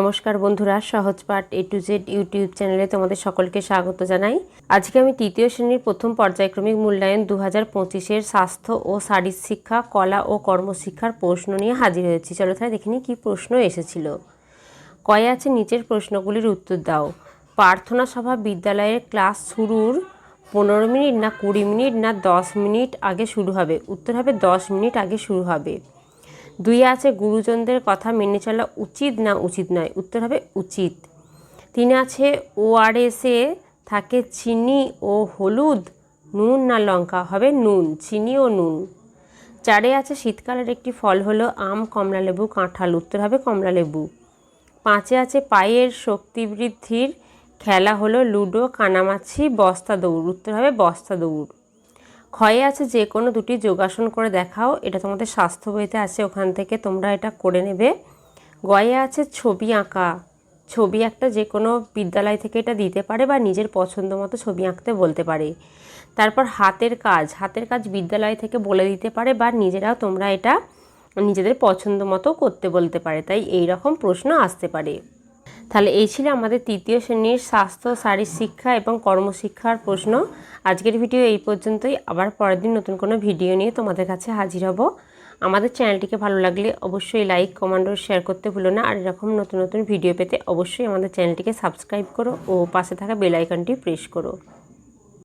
নমস্কার বন্ধুরা, সহজ পাঠ এ টু জেড ইউটিউব চ্যানেলে তোমাদের সকলকে স্বাগত জানাই। আজকে আমি তৃতীয় শ্রেণির প্রথম পর্যায়ক্রমিক মূল্যায়ন দু হাজার পঁচিশের স্বাস্থ্য ও শারীর শিক্ষা, কলা ও কর্মশিক্ষার প্রশ্ন নিয়ে হাজির হয়েছি। চলো তাহলে দেখিনি কি প্রশ্ন এসেছিল। কয়ে আছে নিচের প্রশ্নগুলির উত্তর দাও। প্রার্থনা সভা বিদ্যালয়ের ক্লাস শুরুর পনেরো মিনিট না কুড়ি মিনিট না দশ মিনিট আগে শুরু হবে? উত্তর হবে দশ মিনিট আগে শুরু হবে। দুই আছে, গুরুজনদের কথা মেনে চলা উচিত না উচিত নয়? উত্তর হবে উচিত। তিনে আছে ওআরএসে থাকে চিনি ও হলুদ, নুন না লঙ্কা? হবে নুন, চিনি ও নুন। চারে আছে, শীতকালের একটি ফল হলো আম কমলালেবু কাঁঠাল। উত্তর হবে কমলালেবু পাঁচে আছে, পায়ের শক্তি বৃদ্ধির খেলা হলো লুডো, কানামাছি, বস্তা দৌড়। উত্তর হবে বস্তা দৌড়। ক্ষয়ে আছে যে কোনো দুটি যোগাসন করে দেখাও, এটা তোমাদের স্বাস্থ্য বইতে আছে, ওখান থেকে তোমরা এটা করে নেবে। গয়ে আছে ছবি আঁকা। ছবি একটা যে কোনো বিদ্যালয় থেকে এটা দিতে পারে বা নিজের পছন্দ মতো ছবি আঁকতে বলতে পারে। তারপর হাতের কাজ। হাতের কাজ বিদ্যালয় থেকে বলে দিতে পারে বা নিজেরাও তোমরা এটা নিজেদের পছন্দ মতো করতে বলতে পারে। তাই এই রকম প্রশ্ন আসতে পারে। তাহলে এই ছিল আমাদের তৃতীয় শ্রেণির স্বাস্থ্য শারীর শিক্ষা এবং কর্মশিক্ষার প্রশ্ন। আজকের ভিডিও এই পর্যন্তই। আবার পরের দিন নতুন কোনো ভিডিও নিয়ে তোমাদের কাছে হাজির হব। আমাদের চ্যানেলটিকে ভালো লাগলে অবশ্যই লাইক, কমেন্ট ও শেয়ার করতে ভুলো না। আর এরকম নতুন নতুন ভিডিও পেতে অবশ্যই আমাদের চ্যানেলটিকে সাবস্ক্রাইব করো ও পাশে থাকা বেল আইকনটি প্রেস করো।